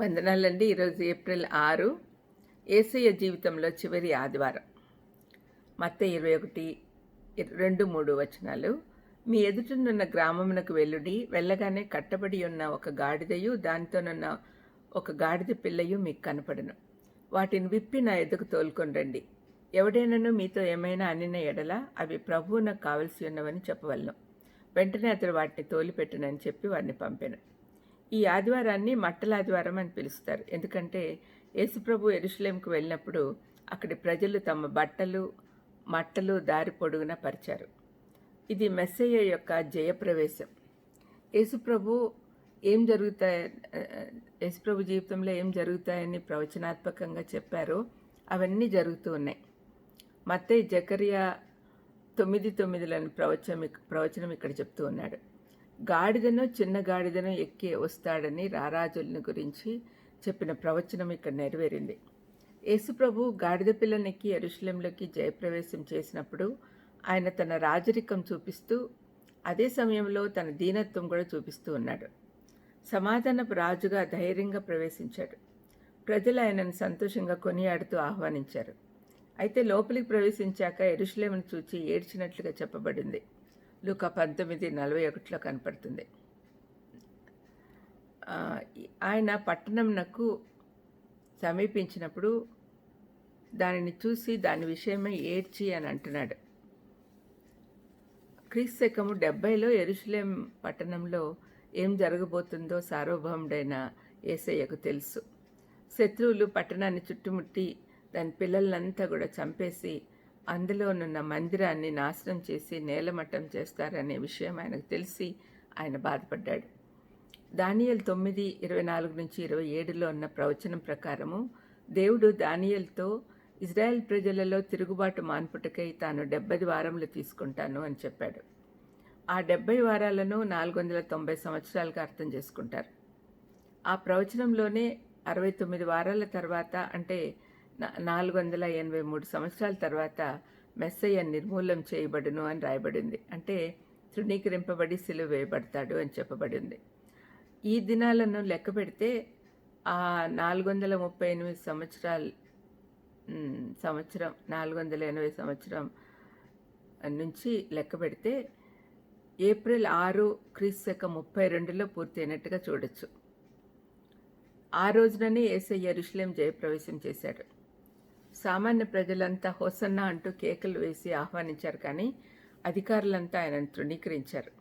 వందనాలండి. ఈరోజు ఏప్రిల్ ఆరు ఏసయ్య జీవితంలో చివరి ఆదివారం. మత్త ఇరవై ఒకటి రెండు మూడు వచనాలు. మీ ఎదుటనున్న గ్రామమునకు వెళ్ళుడి వెళ్ళగానే కట్టబడి ఉన్న ఒక గాడిదయు దానితోనున్న ఒక గాడిద పిల్లయు మీకు కనపడను. వాటిని విప్పి నా ఎదుకు తోలుకొని రండి. ఎవడైనాను మీతో ఏమైనా అనిన ఎడల అవి ప్రభువు నాకు కావలసి ఉన్నవని చెప్పవలను. వెంటనే అతడు వాటిని తోలిపెట్టునని చెప్పి వారిని పంపాను. ఈ ఆదివారాన్ని మట్టల ఆదివారం అని పిలుస్తారు. ఎందుకంటే యేసుప్రభు ఎరుషులేంకు వెళ్ళినప్పుడు అక్కడి ప్రజలు తమ బట్టలు మట్టలు దారి పొడుగున పరిచారు. ఇది మెస్సయ్య యొక్క జయప్రవేశం. యేసుప్రభు ఏం జరుగుతాయి యేసుప్రభు జీవితంలో ఏం జరుగుతాయని ప్రవచనాత్మకంగా చెప్పారో అవన్నీ జరుగుతూ ఉన్నాయి. మత్తయి జకరియా తొమ్మిది తొమ్మిదిలోని ప్రవచనం ప్రవచనం ఇక్కడ చెప్తూ ఉన్నాడు. గాడిదను చిన్న గాడిదను ఎక్కి వస్తాడని రారాజులను గురించి చెప్పిన ప్రవచనం ఇక్కడ నెరవేరింది. యేసుప్రభు గాడిద పిల్లనెక్కి అరుషులంలోకి జయప్రవేశం చేసినప్పుడు ఆయన తన రాజరికం చూపిస్తూ అదే సమయంలో తన దీనత్వం కూడా చూపిస్తూ ఉన్నాడు. సమాధానపు రాజుగా ధైర్యంగా ప్రవేశించాడు. ప్రజలు ఆయనను సంతోషంగా కొనియాడుతూ ఆహ్వానించారు. అయితే లోపలికి ప్రవేశించాక ఎరుషలేమును చూచి ఏడ్చినట్లుగా చెప్పబడింది. లూకా పంతొమ్మిది నలభై ఒకటిలో కనపడుతుంది. ఆయన పట్టణంనకు సమీపించినప్పుడు దానిని చూసి దాని విషయమై ఏడ్చి అని అంటున్నాడు. క్రీస్తకము డెబ్బైలో ఎరుషులేం పట్టణంలో ఏం జరగబోతుందో సార్వభౌముడైన ఏసయ్యకు తెలుసు. శత్రువులు పట్టణాన్ని చుట్టుముట్టి దాని పిల్లలంతా కూడా చంపేసి అందులోనున్న మందిరాన్ని నాశనం చేసి నేలమట్టం చేస్తారనే విషయం ఆయనకు తెలిసి ఆయన బాధపడ్డాడు. దానియల్ తొమ్మిది ఇరవై నాలుగు నుంచి ఇరవై ఏడులో ఉన్న ప్రవచనం ప్రకారము దేవుడు దానియల్తో ఇజ్రాయెల్ ప్రజలలో తిరుగుబాటు మాన్పుటకై తాను డెబ్బై వారములు తీసుకుంటాను అని చెప్పాడు. ఆ డెబ్బై వారాలను నాలుగు వందల తొంభై సంవత్సరాలుగా అర్థం చేసుకుంటారు. ఆ ప్రవచనంలోనే అరవై తొమ్మిది వారాల తర్వాత అంటే నాలుగు వందల ఎనభై మూడు సంవత్సరాల తర్వాత మెస్సయ్య నిర్మూలం చేయబడును అని రాయబడింది. అంటే తృణీకరింపబడి సిలువ వేయబడతాడు అని చెప్పబడింది. ఈ దినాలను లెక్క పెడితే ఆ నాలుగు వందల ముప్పై ఎనిమిది సంవత్సరాలు సంవత్సరం నాలుగు వందల ఎనభై సంవత్సరం నుంచి లెక్క పెడితే ఏప్రిల్ ఆరు క్రీస్తు ముప్పై రెండులో పూర్తయినట్టుగా చూడొచ్చు. ఆ రోజుననే ఏసయ్య రుషులేం జయప్రవేశం చేశాడు. సామాన్య ప్రజలంతా హోసన్నా అంటూ కేకలు వేసి ఆహ్వానించారు కానీ అధికారులంతా ఆయనను తృణీకరించారు.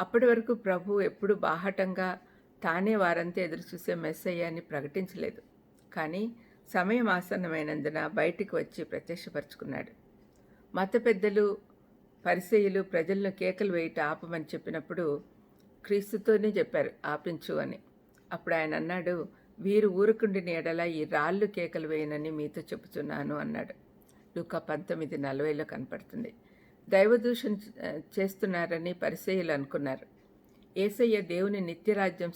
అప్పటి వరకు ప్రభు ఎప్పుడు బాహటంగా తానే వారంతా ఎదురు చూసే మెస్సయ్య అని ప్రకటించలేదు. కానీ సమయం ఆసన్నమైనందున బయటికి వచ్చి ప్రత్యక్షపరుచుకున్నాడు. మత పెద్దలు పరిసయులు ప్రజలను కేకలు వేయట ఆపమని చెప్పినప్పుడు క్రీస్తుతోనే చెప్పారు ఆపించు అని. అప్పుడు ఆయన అన్నాడు వీరు ఊరుకుండిన ఎడల ఈ రాళ్ళు కేకలు వేయనని మీతో చెబుతున్నాను అన్నాడు. లుక పంతొమ్మిది నలభైలో కనపడుతుంది. దైవదూషణ చేస్తున్నారని పరిసయులు అనుకున్నారు. ఏసయ్య దేవుని నిత్యరాజ్యం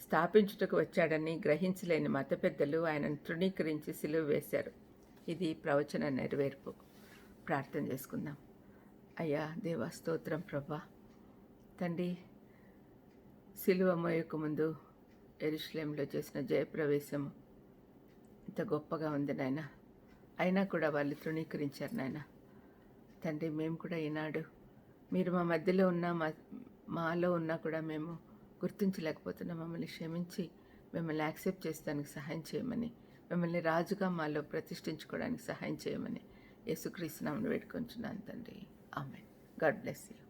స్థాపించుటకు వచ్చాడని గ్రహించలేని మత పెద్దలు ఆయనను తృణీకరించి సిలువ వేశారు. ఇది ప్రవచన నెరవేర్పు. ప్రార్థన చేసుకుందాం. అయ్యా దేవా స్తోత్రం ప్రభా. తండ్రి సిలువ మోయకు ముందు ఎరుషలేంలో చేసిన జయప్రవేశం ఇంత గొప్పగా ఉంది నాయన. అయినా కూడా వాళ్ళు తృణీకరించారు నాయన. తండ్రి మేము కూడా ఈనాడు మీరు మా మధ్యలో ఉన్న మా మాలో ఉన్నా కూడా మేము గుర్తించలేకపోతున్నాం. మమ్మల్ని క్షమించి మిమ్మల్ని యాక్సెప్ట్ చేస్తానికి సహాయం చేయమని మిమ్మల్ని రాజుగా మాలో ప్రతిష్ఠించుకోవడానికి సహాయం చేయమని యేసుక్రీస్తునామను వేడుకొంచున్నాను తండ్రి. ఆమె గాడ్ బ్లెస్ యూ.